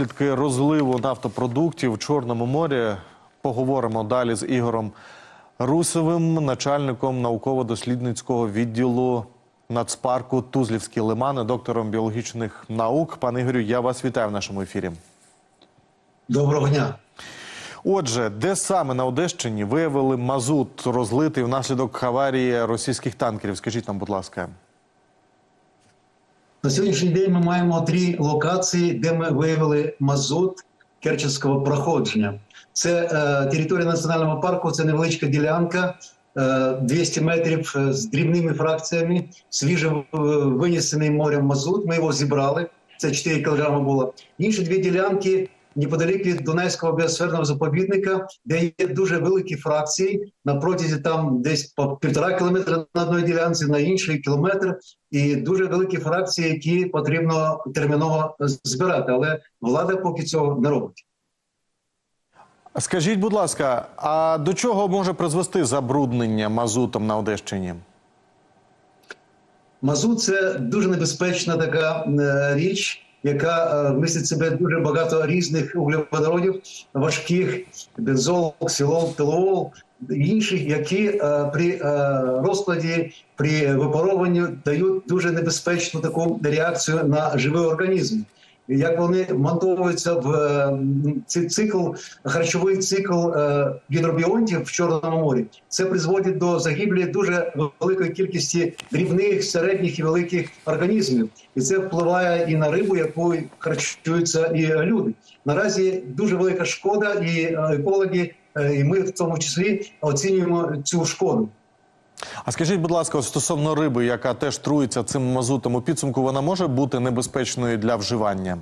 наслідки розливу нафтопродуктів в Чорному морі. Поговоримо далі з Ігорем Русовим, начальником науково-дослідницького відділу нацпарку Тузлівські лимани, доктором біологічних наук. Пане Ігорю, я вас вітаю в нашому ефірі. Доброго дня. Отже, де саме на Одещині виявили мазут розлитий внаслідок аварії російських танкерів? Скажіть нам, будь ласка. На сьогоднішній день ми маємо три локації, де ми виявили мазут Керченського проходження. Це е, територія національного парку, це невеличка ділянка, е, 200 метрів е, з дрібними фракціями, свіже е, винесений морем мазут. Ми його зібрали. Це 4 кілограми було. Інші дві ділянки неподалік від Дунайського біосферного заповідника, де є дуже великі фракції на протязі там десь по півтора кілометра на одній ділянці, на інший кілометр, і дуже великі фракції, які потрібно терміново збирати. Але влада поки цього не робить. Скажіть, будь ласка, а до чого може призвести забруднення мазутом на Одещині? Мазут це дуже небезпечна така е, річ, яка е, містить себе дуже багато різних углеводородів, важких бензол, ксилол, телеол, інших, які е, при е, розкладі, при випарованні дають дуже небезпечну таку реакцію на живий організм. Як вони монтовуються в цей цикл, харчовий цикл е, гідробіонтів в Чорному морі, це призводить до загибелі дуже великої кількості дрібних, середніх і великих організмів, і це впливає і на рибу, якою харчуються і люди. Наразі дуже велика шкода, і екологи, е, і ми в тому числі оцінюємо цю шкоду. А скажіть, будь ласка, стосовно риби, яка теж труїться цим мазутом, у підсумку вона може бути небезпечною для вживання?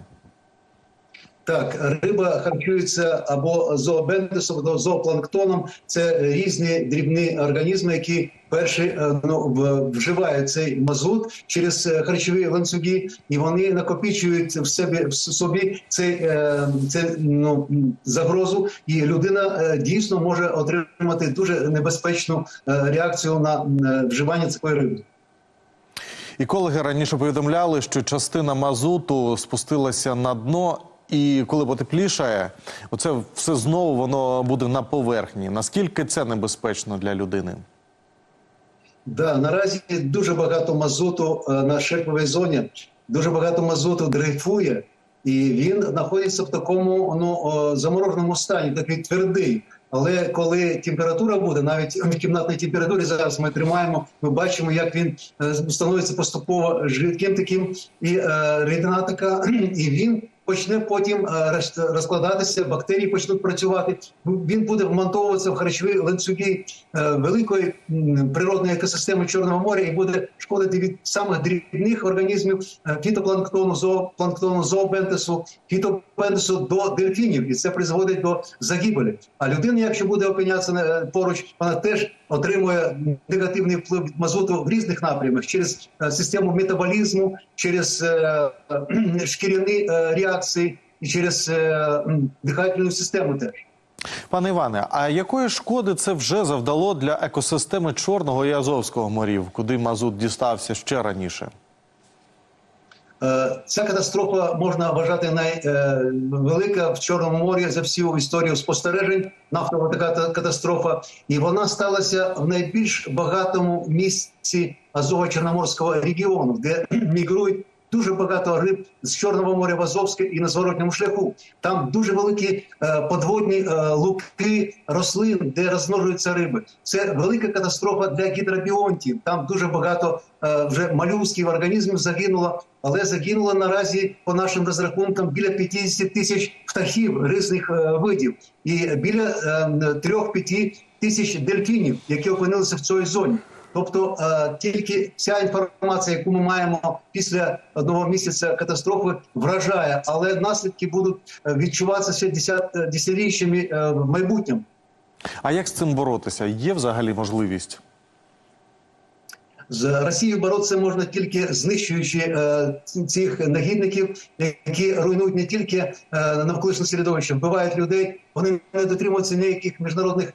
Так, риба харчується або зообентисом, або зоопланктоном. Це різні дрібні організми, які перші е, ну, вживають цей мазут через е, харчові ланцюги, і вони накопичують в себе в собі цей, е, це, ну, загрозу, і людина дійсно може отримати дуже небезпечну реакцію на вживання такої риби. Екологи раніше повідомляли, що частина мазуту спустилася на дно, і коли потеплішає, оце все знову воно буде на поверхні. Наскільки це небезпечно для людини? Да, наразі дуже багато мазуту е, на шельфовій зоні, дуже багато мазуту дрейфує, і він знаходиться в такому ну, замороженому стані, такий твердий. Але коли температура буде, навіть в кімнатній температурі зараз ми тримаємо, ми бачимо, як він е, становиться поступово жидким таким, і е, рідина така, і він почне потім е, розкладатися, бактерії почнуть працювати. Він буде вмонтовуватися в харчові ланцюги е, великої природної екосистеми Чорного моря і буде шкодити від самих дрібних організмів е, фітопланктону, зоопланктону, зообентесу, фітобентесу до дельфінів, і це призводить до загибелі. А людина, якщо буде опинятися поруч, вона теж отримує негативний вплив від мазуту в різних напрямах через е, систему метаболізму, через е, е, шкіряні реакції і через дихальну систему теж. Пане Іване, а якої шкоди це вже завдало для екосистеми Чорного і Азовського морів, куди мазут дістався ще раніше? Е, Ця катастрофа можна вважати найвелика в Чорному морі за всю історію спостережень. Нафтова така катастрофа, і вона сталася в найбільш багатому місці Азово-Чорноморського регіону, де мігрують дуже багато риб з Чорного моря в Азовське і на зворотньому шляху. Там дуже великі е, подводні е, луки рослин, де розмножуються риби. Це велика катастрофа для гідробіонтів. Там дуже багато е, вже малюсків організмів загинуло, але загинуло наразі по нашим розрахункам біля 50 тисяч птахів різних е, видів і біля е, 3-5 тисяч дельфінів, які опинилися в цій зоні. Тобто е, тільки ця інформація, яку ми маємо після одного місяця катастрофи, вражає, але наслідки будуть е, відчуватися ще е, десятиріччями в майбутньому. А як з цим боротися? Є взагалі можливість? З Росією боротися можна тільки знищуючи е, цих негідників, які руйнують не тільки е, навколишнє середовище, вбивають людей. Вони не дотримуються ніяких міжнародних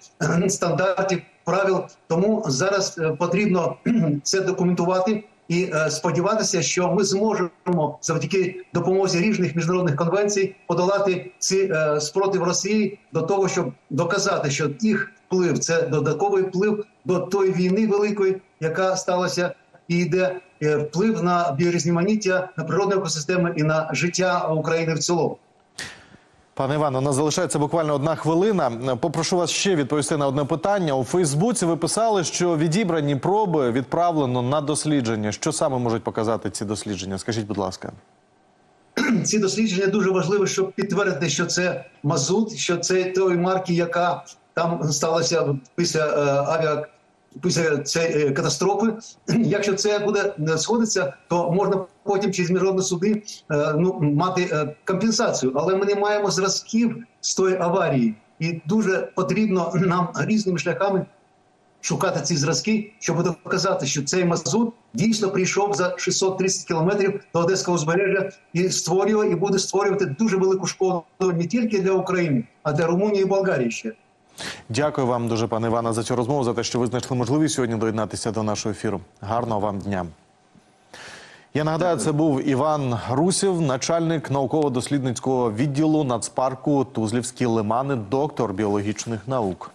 стандартів, правил. Тому зараз е, потрібно це документувати і е, сподіватися, що ми зможемо завдяки допомозі різних міжнародних конвенцій подолати ці е, спротив Росії до того, щоб доказати, що їх вплив це додатковий вплив до тої війни великої, яка сталася, і йде вплив на біорізноманіття, на природні екосистеми і на життя України в цілому. Пане Івано, у нас залишається буквально одна хвилина. Попрошу вас ще відповісти на одне питання. У Фейсбуці ви писали, що відібрані проби відправлено на дослідження. Що саме можуть показати ці дослідження? Скажіть, будь ласка. ці дослідження дуже важливі, щоб підтвердити, що це мазут, що це тої марки, яка там сталася після е, авіа. Після цієї катастрофи, якщо це буде сходитися, то можна потім через міжнародні суди е, ну мати е, компенсацію. Але ми не маємо зразків з тої аварії, і дуже потрібно нам різними шляхами шукати ці зразки, щоб доказати, що цей мазут дійсно прийшов за 630 кілометрів до Одеського узбережжя і створює і буде створювати дуже велику шкоду не тільки для України, а для Румунії і Болгарії ще. Дякую вам дуже, пане Івана, за цю розмову, за те, що ви знайшли можливість сьогодні доєднатися до нашого ефіру. Гарного вам дня. Я нагадаю, це був Іван Русів, начальник науково-дослідницького відділу нацпарку Тузлівські лимани, доктор біологічних наук.